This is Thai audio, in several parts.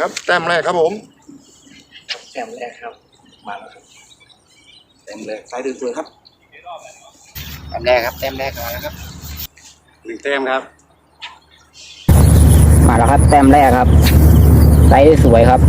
ครับแต้มแรกครับผมแต้มแรกครับ มาแล้วครับแต้มแรกซ้ายดึงตัวครับแต้มแรกครับแต้มแรกมาแล้วครับหนึ่งแต้มครับ มาแล้วครับแต้มแรกครับไซส์สวยครับ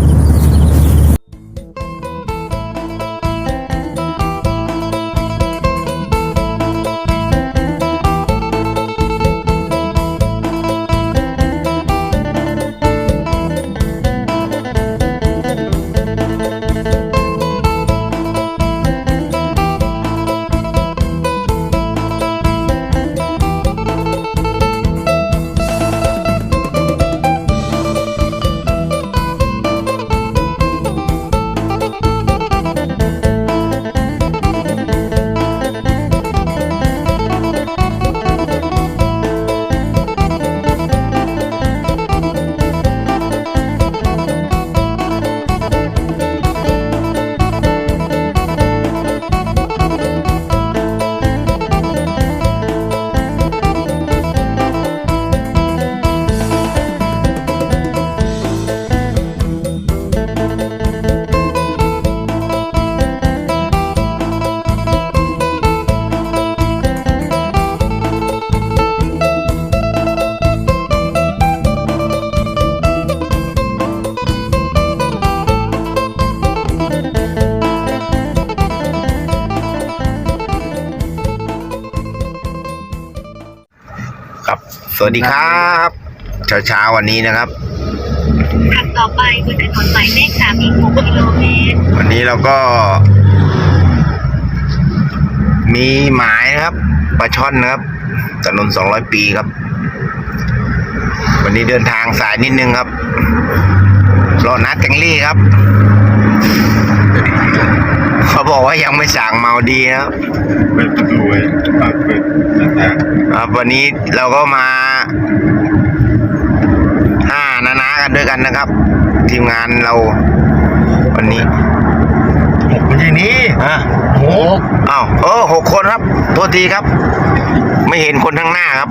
วัสดีครับเช้าเช้าๆวันนี้นะครับขับต่อไปบนถนนหมายเลขสามอีกหกกิโลเมตรวันนี้เราก็ มีหมายนะครับปลาช่อนนะครับถนนสองร้อยปีครับ วันนี้เดินทางสายนิดนึงครับรอนัดแตงลี่ครับ เขาบอกว่ายังไม่สั่งเมาดีนะครับเปิดประตูไว้ปากเปิดต่างครับวันนี้เราก็มาห้านานากันด้วยกันนะครับ ทีมงานเรา วันนี้ๆมันอย่างนี้ฮะโอ้อ้าวเออหกคนครับโทษทีครับ ไม่เห็นคนข้างหน้าครับ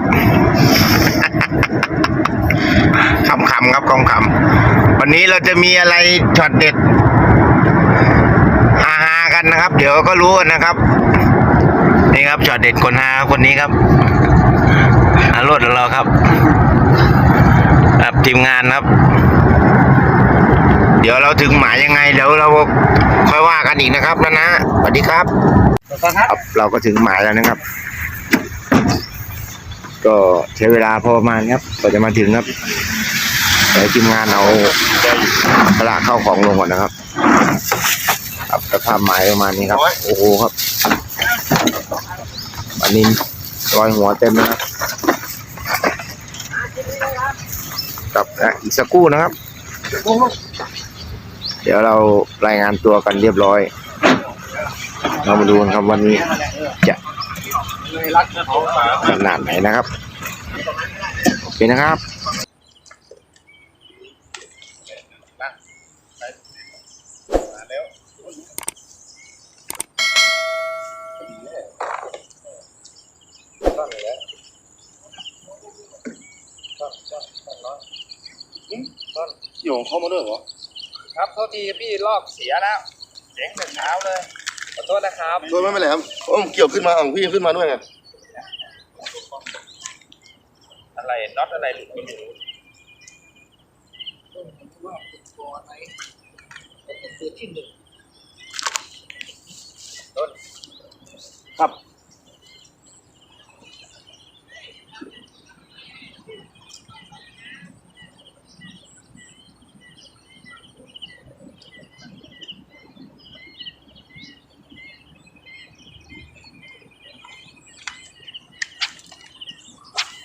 คำคำๆครับคำคำๆวันนี้เราจะมีอะไรช็อตเด็ดฮาฮาๆ กันนะครับ เดี๋ยวก็รู้กันนะครับ นี่ครับช็อตเด็ดคนฮาคนนี้ครับอารถของเราครับครับทีมงานครับ เดี๋ยวเราถึงหมายยังไงเดี๋ยวเราค่อยว่ากันอีกนะครับนะนะสวัสดีครับครับ เราก็ถึงหมายแล้วนะครับ ก็ใช้เวลาพอประมาณครับกว่าจะมาถึงครับเดี๋ยวทีมงานเอากระเข้าของลงก่อนนะครับ ครับสภาพหมายประมาณนี้ครับ โอ้โหครับอันนี้รอยหัวเต็มนะครับกับอะอีกสักครู่นะครับ เดี๋ยวเรารายงานตัวกันเรียบร้อย เรามาดูกันครับวันนี้จะขนาดไหนนะครับ โอเคนะครับ โยงเขามาด้วยเหรอ ครับโทษทีพี่รอบเสียแล้วเจ๋งแต่งเช้าเลยขอโทษนะครับโดยไม่เป็นไรครับโอ้มเกี่ยวขึ้นมาของพี่ขึ้นมาด้วยไง อะไรน็อตอะไรหลุดไม่รู้ครับ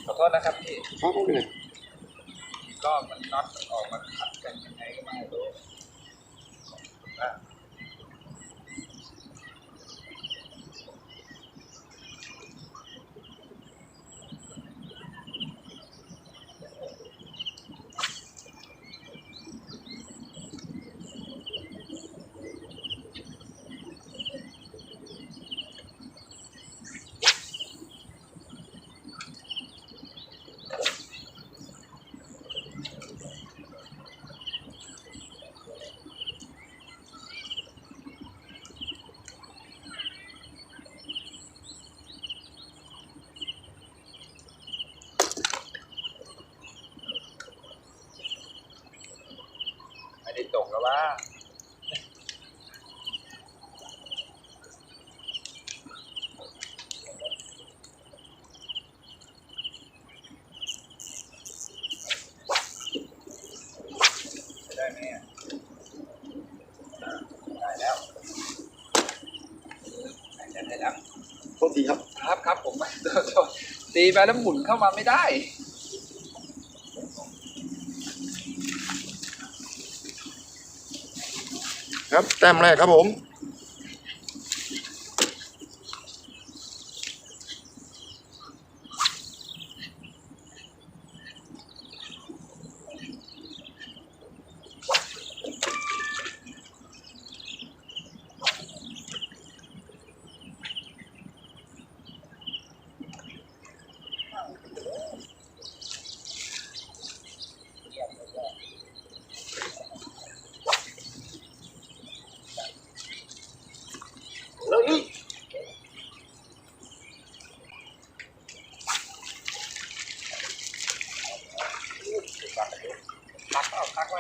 ขอโทษนะครับพี่ ครับไม่เป็นไร ก็มันน็อตมันออกมาขัดกันยังไงก็ไม่รู้อะ ค ได้ ตกแล้วว่าได้ไหมอะได้แล้วได้แล้วโทษทีครับ ครับครับผมตีไปแล้วหมุนเข้ามาไม่ได้ ครับแต้มแรกครับผม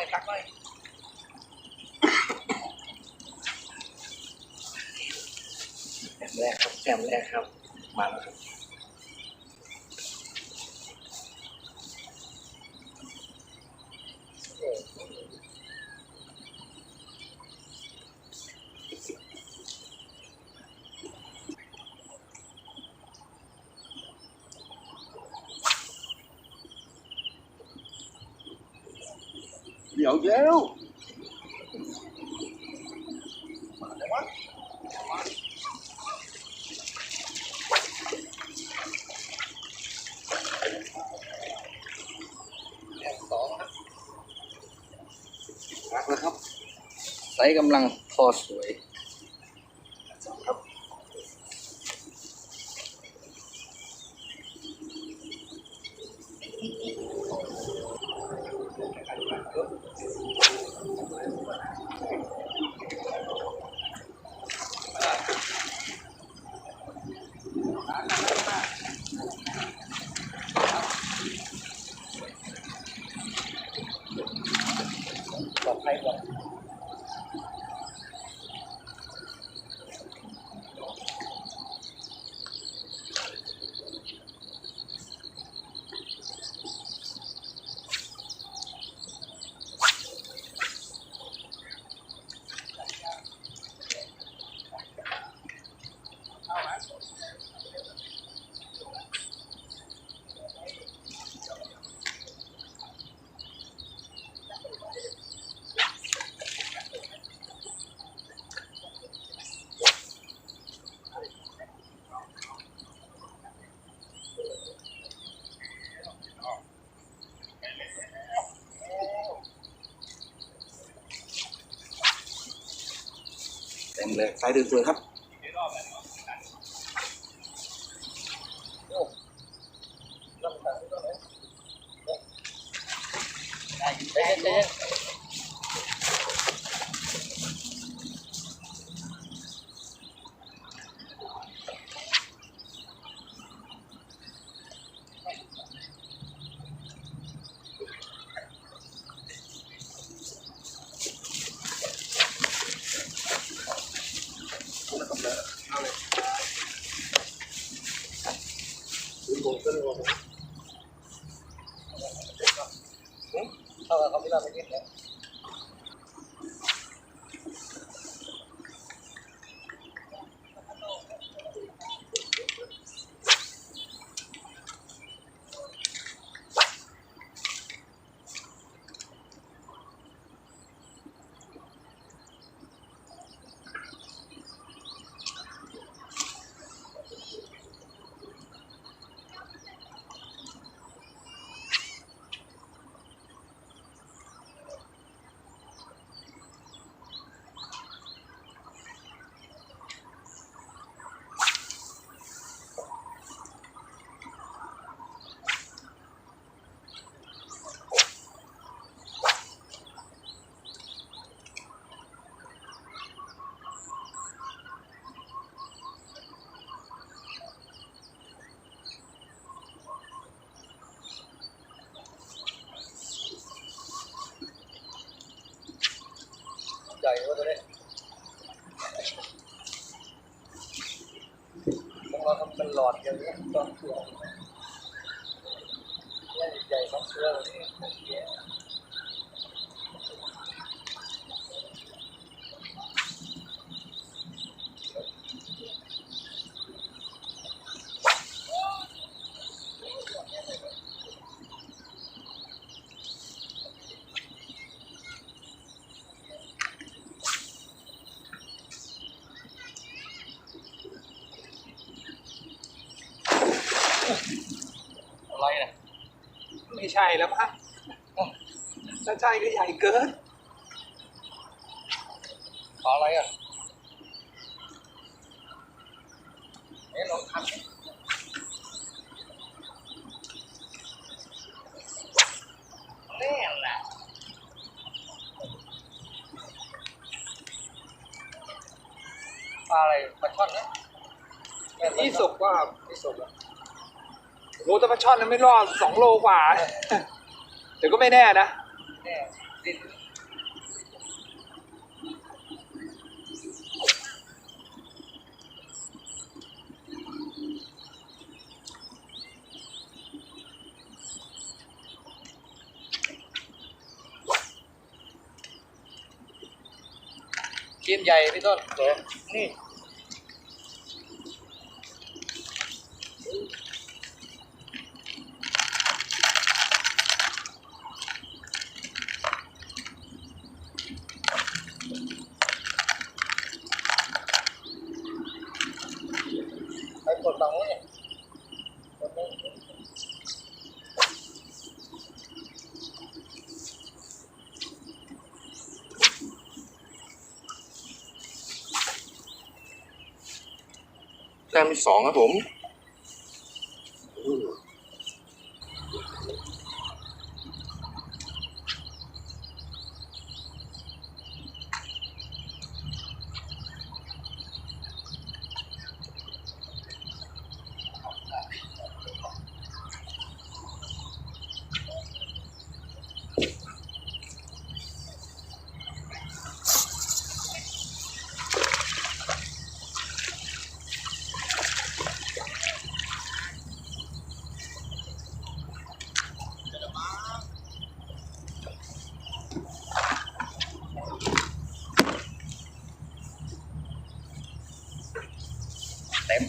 เอาพักเลยแต้มแรกครับแต้มแรกครับ มาแล้วครับ เดี๋ยวเดี๋ยวพักแล้วครับไซส์กำลังพอสวย Thank you. เต็มเลยสายเดินสวยครับ கம்மிலாம் பண்ணியிருக்கேன் ใหญ่ว่าตัวนี้ของเราทำเป็นหลอดอย่างนี้สองตัวใหญ่สองตัวนี่ อะไรเนี่ยไม่ ใช่แล้วมั้งถ้าใช่ก็ใหญ่เกิน ขออะไรอะเอ๊ะลองทำดิแน่แหละปลาอะไรปลาช่อนนะนี่สุกว่านี่สุกอะ โลแต่ปลาช่อนนั้นไม่รอดสองโลกว่า แต่ก็ไม่แน่นะแน่กินใหญ่พี่ต้นเดี๋ยวนี่ ไปกดฝั่งนู้นเนี่ยกดนู้น แต้มที่สองครับผม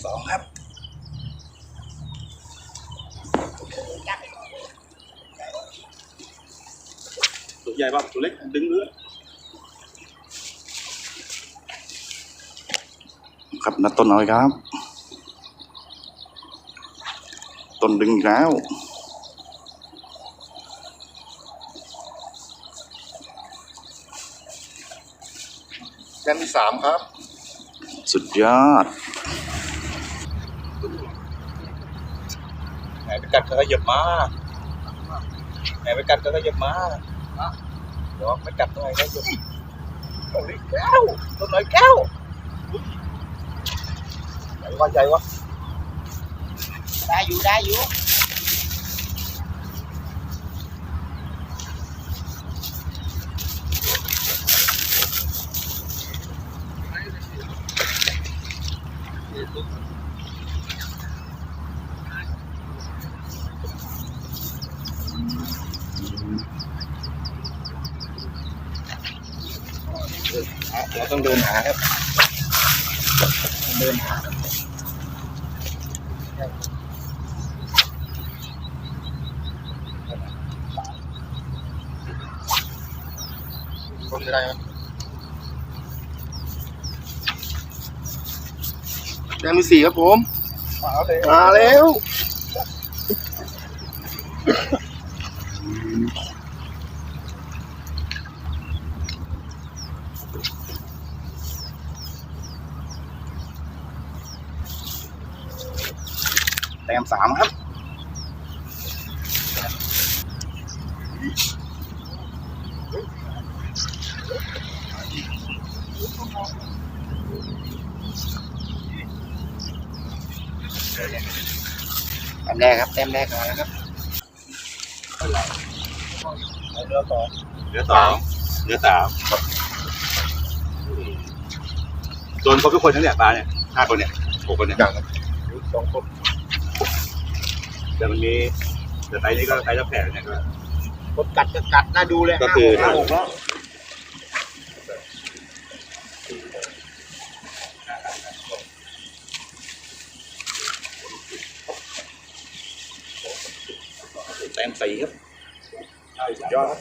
สองครับตัวใหญ่ป่ะตัวเล็กดึงเรือครับนัดต้นเอาเลยครับ ต้นดึงอีกแล้วแต้มที่สามครับ สุดยอด ไหนไป ก็ขยับมาไหนไม่กัดก็ขยับมาเดี๋ยวไม่กัดตรงไหนก็ขยับโอ้ยแก้วตัวไหนแก้วใหญ่วะใหญ่วะได้อยู่ได้อยู่ เราต้องเดินหาครับเดินหา ต้นไม่ได้ไหมแต้มที่สี่ ครับผมมาเลยมาแล้วแต้มสามครับ แต้มแรกครับแต้มแรกมาแล้วครับเรือต่อเหลือสองเหลือสามโดนครบทุกคนทั้งเนี่ยปลาเนี่ยห้าคนเนี่ยหกคนเนี่ยอย่างสองคนแต่มันมีแต่ไซส์นี้ก็ไซส์ละแผลเนี่ยก็คนกัดก็กัดน่าดูเลยก็คือห้าหกแล้ว แต้มสีครับสุดยอดครับ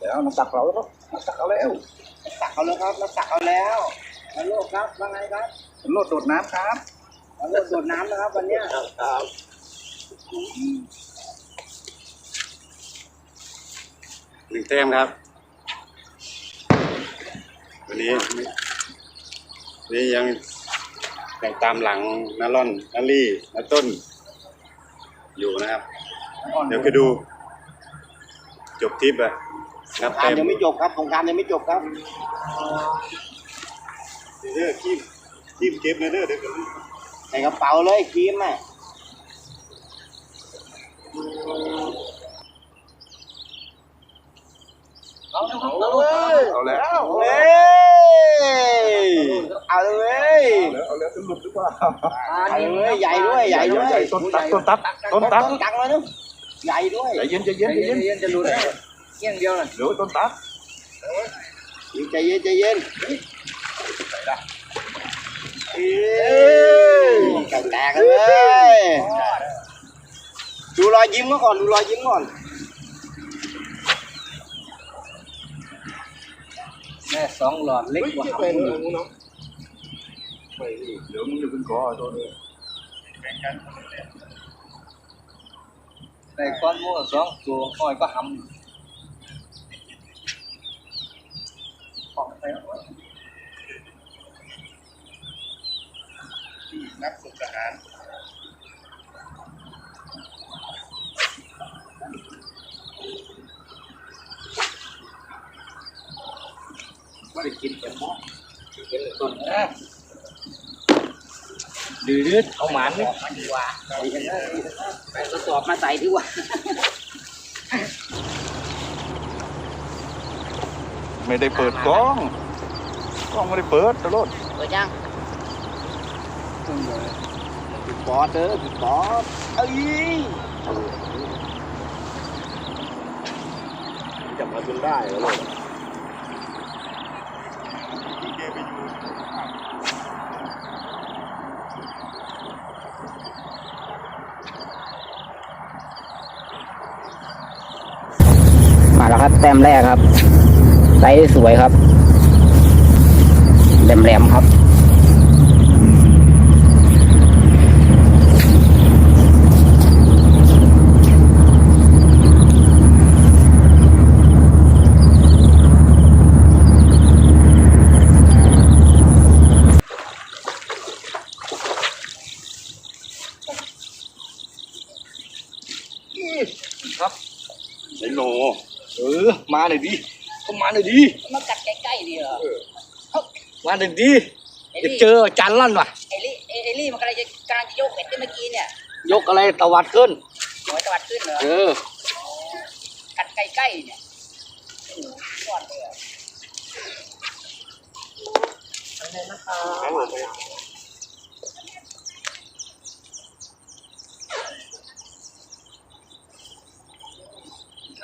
แล้วน้ำตักเราแล้วน้ำตักเอาแล้วตักเอาแล้วครับแล้วตักเอาแล้วแล้วโลกครับว่าไงครับโลดโดดน้ำครับแล้วโลกโดดน้ำนะครับวันเนี้ยห นึ่งแต้มครับ วันนี้นี่ยังยังตามหลังนาล่อนนาลี่นาต้น อยู่นะครับ เดี๋ยวไปดู จบทริปอะนับกาแต้รมยังไม่จบครับสงกรารยังไม่จบครับเด้อคีมคีมเก็บนะเด้อเดี๋ยวใส่กระเป๋าเลยครีมอะ เอาแล้วเฮ้ยเอาเลยเอาแล้วจะหลุดหรือเปล่าเอาเลยใหญ่ด้วยใหญ่ด้วยต้นตักต้นตักต้นตักต้นตักเลยนึงใหญ่ด้วยใจเย็นใจเย็นใจเย็นเย็นจะรู้ได้เงี้ยงเดียวน่ะเดี๋ยวต้นตักใจเย็นใจเย็นเอ้ยแตกๆเลยดูรอยยิ้มเขาก่อนดูรอยยิ้มก่อน แม่สองหลอดเล็กกว่าไปเลยมึงน้องไปเดี๋ยวมึงจะเป็นกอตัวนี้แต่ก้อนมั่วสองตัวก้อยก็หำนักฝึกทหาร ไม่ได้กินแต่หม้อกินต้นนะดื้อๆเอาหมานนี่ดีกว่าไปทดสอบมาใส่ดีกว่า ไม่ได้เปิดกล้อง กล้องไม่ได้เปิดตลอดเปิดยังปิดบอสเด้อปิดบอสเอ้ยจับมาจนได้แล้วเลย แต้มแรกครับไซส์สวยครับแหลมๆครับ มาหน่อยดิก็มาหน่อยดิมากัดใกล้ๆดีเหรอมาหน่อยดิไอ้จะลี่เจอจันลั่นว่ะไอ้ลี่ไอ้ไอ้ลี่มันกำลังจะกำลังจะโยกเบ็ดได้เมื่อกี้เนี่ย ยกอะไรตะวัดขึ้นหัวตะวัดขึ้นเหรอเออกัดใกล้ๆเนี่ยโอ้โหก่อนเลยอะ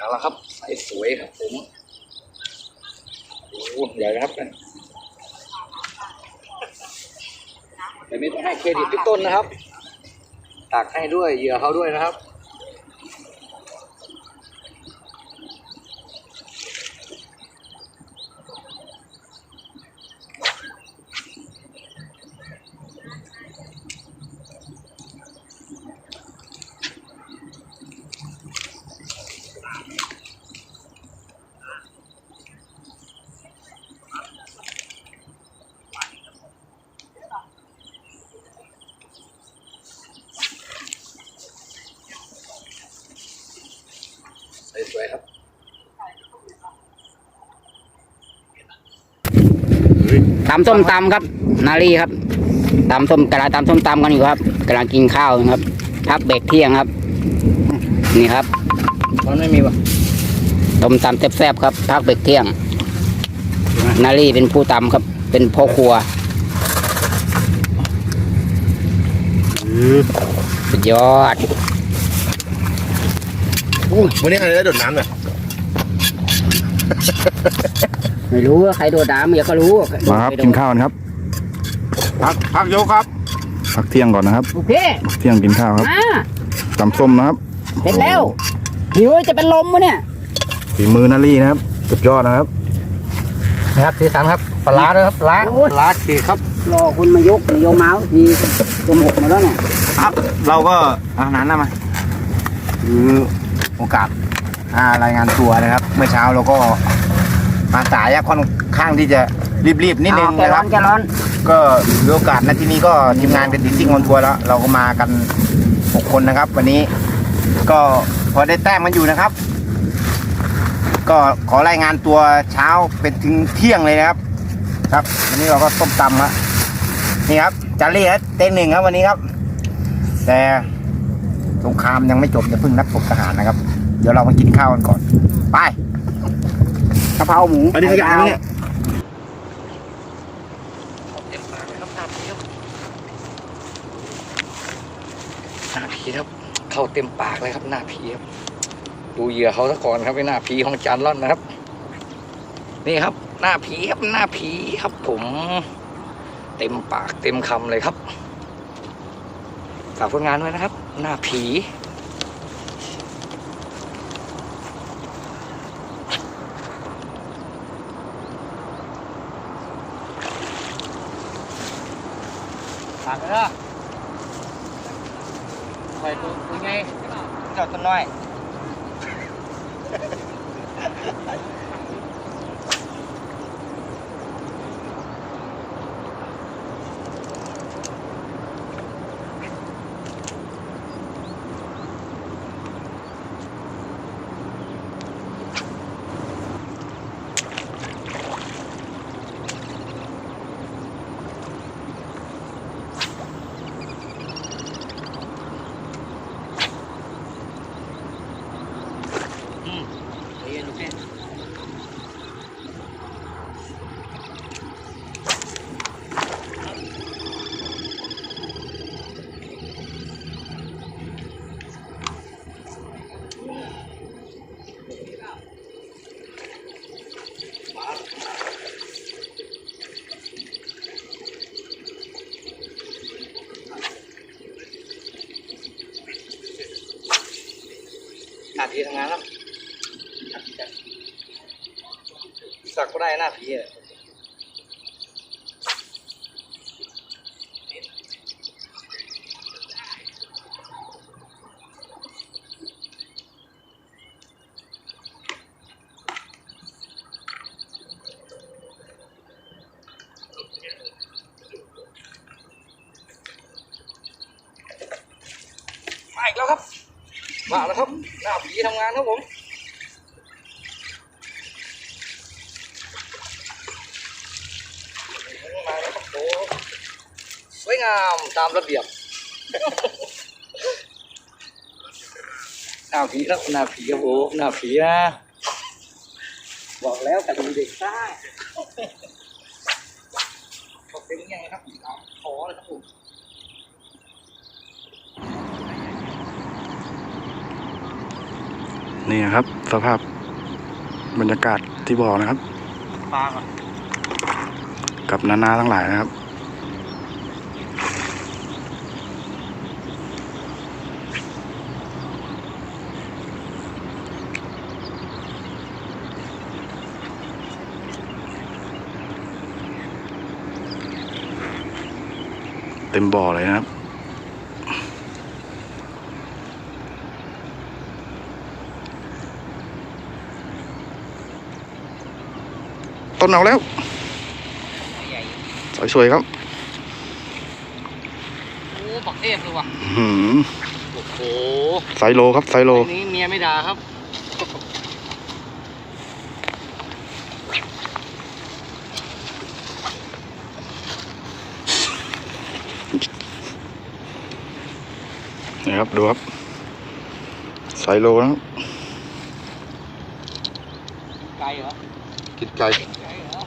เอาละครับใส่สวยครับผมโอ้โหใหญ่ครับแต่ไม่ต้องให้เครดิตพี่ต้นนะครับ ตักให้ด้วยเหยื่อเขาด้วยนะครับำส้มตำครับ นาลีครับตำส้มกระดาษตำส้มตำกันอยู่ครับกำลังกินข้าวนะครับ พักเบรกเที่ยงครับ นี่ครับมันไม่มีป่ะต้มตำแซ่บๆครับ พักเบรกเที่ยง นารีเป็นผู้ตำครับ เป็นพ่อครัวสุดยอดอู้วันนี้ใครได้โดดน้ำเนี่ย ไม่รู้ว่าใครโดดน้ำเดี๋ยวก็รู้มาครับกินข้าวกันครับพักพักยกครับพักเที่ยงก่อนนะครับโอเคเที่ยงกินข้าวครับมาตำส้มนะครับเสร็จแล้วหิวจะเป็นลมวะเนี่ยฝีมือนารี่นะครับสุดยอดนะครับนะครับสีสันครับปลาร้าด้วยครับปลาร้าโอ้ยปลาร้าขีดครับรอคุณมายกโยมเมาส์ทีจมหกมาแล้วเนี่ยครับ เราก็อาหารนะมาคือโอกาสอ่ารายงานตัวนะครับ เมื่อเช้าเราก็ มาสายค่อนข้างที่จะรีบๆนิดนึงเอาแกนะคร้อรับนแกร้อน ก็มีโอกาสนะที่นี้ก็ทีมงานเป็นติซิ่งออนทัวร์แล้ว เราก็มากันหกคนนะครับ วันนี้ก็พอได้แต้มกันอยู่นะครับ ก็ขอรายงานตัวเช้าเป็นถึงเที่ยงเลยนะครับ ครับ วันนี้เราก็ต้มตำครับนี่ครับจารี่ครับเต้นหนึ่งครับวันนี้ครับ แต่สงครามยังไม่จบจะพึ่งนักรบทหารนะครับ เดี๋ยวเรามากินข้าวกันก่อน ไป กะเพราหมูอันนี้ขยะไหมเนี่ยเต็มปากเลยครับหน้าผีครับหน้าผีครับ เข้าเต็มปากเลยครับหน้าผีครับดูเหยื่อเขาซะก่อนครับเป็นหน้าผีของจานร่อนนะครับ นี่ครับ หน้าผีครับหน้าผีครับ ผม เต็มปากเต็มคำเลยครับฝากผลงานไว้นะครับ หน้าผีากเลยไปตัวเป็นไงเจ้าต้นน้อย ก็ได้หน้าผีอะมาอีกแล้วครับ มาแล้วครับ หน้าผีทำงานครับผมมาแล้วครับโอ้สวย งามตามระเบียบหน้าผีแล้วหน้าผีครับโอ้หน้าผีนะบอกแล้วแต่ดูเด็กได้บอกเป็นยังไงครับเอาขอเลยครับผมนี่นะครับ สภาพบรรยากาศที่บอกนะครับ ปลาก่อน กับนานาทั้งหลายนะครับ เต็มบ่อเลยนะครับ ต้นเอาแล้วสวยๆครับโอ้บักเทพเลยว่ะ อื้อหือโอ้โหไซโลครับไซโล อันนี้เมียไม่ด่าครับ นี่ครับ ดูครับไซโลนะครับไกลเหรอกินไก่ไกลเหรอ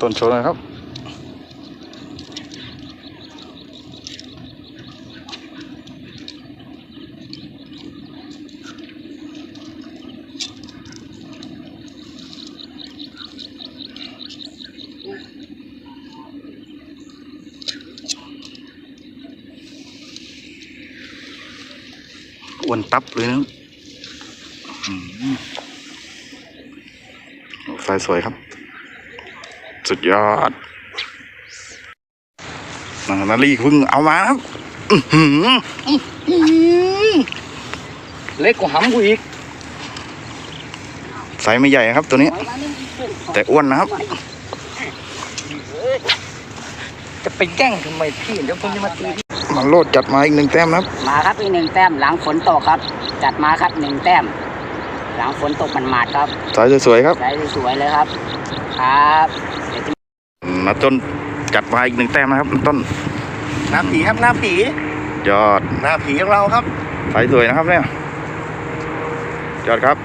ต้นโชว์หนะครับ อ้วนตับเลยนะครับอืมสายสวยครับ สุดยอดนาลีเพิ่งเอามาครับเล็กกว่าหำกูอีกไซส์ไม่ใหญ่ครับตัวนี้ แต่อ้วนนะครับ จะไปแกล้งทำไมพี่ เดี๋ยวผมจะมาตี มันโลดจัดมาอีกหนึ่งแต้มนะครับ มาครับอีกหนึ่งแต้มหลังฝนตกครับ จัดมาครับหนึ่งแต้ม หลังฝนตกมันหมาดๆครับสายสวยๆครับใส่สวยๆเลยครับ ครับเดี๋ยวจะนาต้นจัดมาอีกหนึ่งแต้มนะครับนาต้นหน้าผีครับหน้าผียอดหน้าผีของเราครับสายสวยนะครับเนี่ยยอดครับ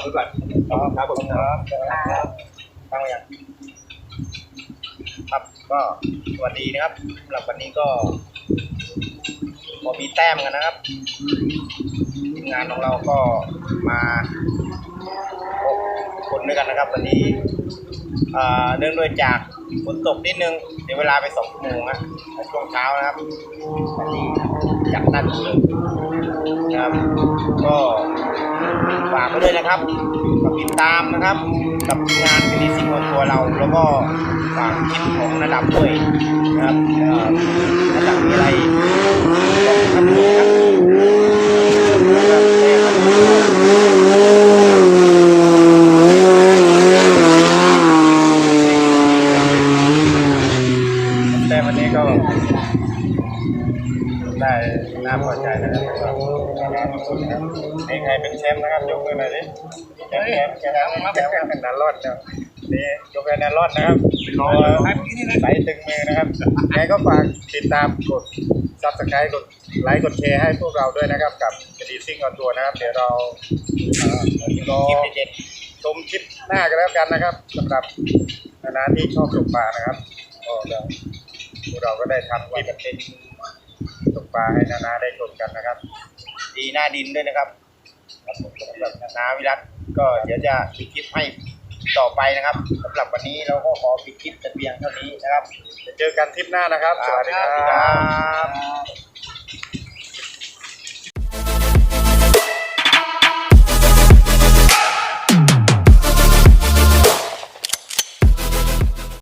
อบคุณก่อนอ๋อครับผมครับครับตั้งอย่างครับก็สวัสดีนะครับสำหรับวันนี้ก็พอมีแต้มกันนะครับทีมงานของเราก็มาคนด้วยกันนะครับ วันนี้อ่า เนื่องด้วยจากฝนตกนิดนึงเดี๋ยวเวลาไปสองชั่วโมงนะช่วงเช้านะครับวันนี้จัดนั่นเลยนะครับก็ฝากไว้ด้วยนะครับกับติดตามนะครับ กับงานคดีสิ่งของตัวเรา แล้วก็ฝากคลิปของระดับด้วยนะครับระดับมีอะไรก็ทำดูนะครับนะครับแม่ครับแต่วันนี้ก็ ได้น่าพอใจนะครับนี่ใครเป็นแชมป์นะครับยกมือหน่อยดิแชมป์แชมป์แชมป์แชมป์เป็นนันรอดนะนี่ยกเป็นนันรอดนะครับใส่ตึงมือนะครับยังไงก็ฝากติดตามกดซับสไครต์กดไลค์กดแชร์ให้พวกเราด้วยนะครับกับคดีซิ่งออนตัวร์นะครับ เดี๋ยวเราเอ่อรอชมคลิปหน้ากันแล้วกันนะครับสำหรับนานาที่ชอบตกปลานะครับก็พวกเราก็ได้ทำคลิปเป็น ปลาให้นานาได้ชมกันนะครับ ดีหน้าดินด้วยนะครับครับผมสำหรับนานาวิรัตก็เดี๋ยวจะปิดคลิปให้ต่อไปนะครับสำหรับวันนี้เราก็ขอปิดคลิปแต่เพียงเท่านี้นะครับจะเจอกันทริปหน้านะครับ สวัสดีครับ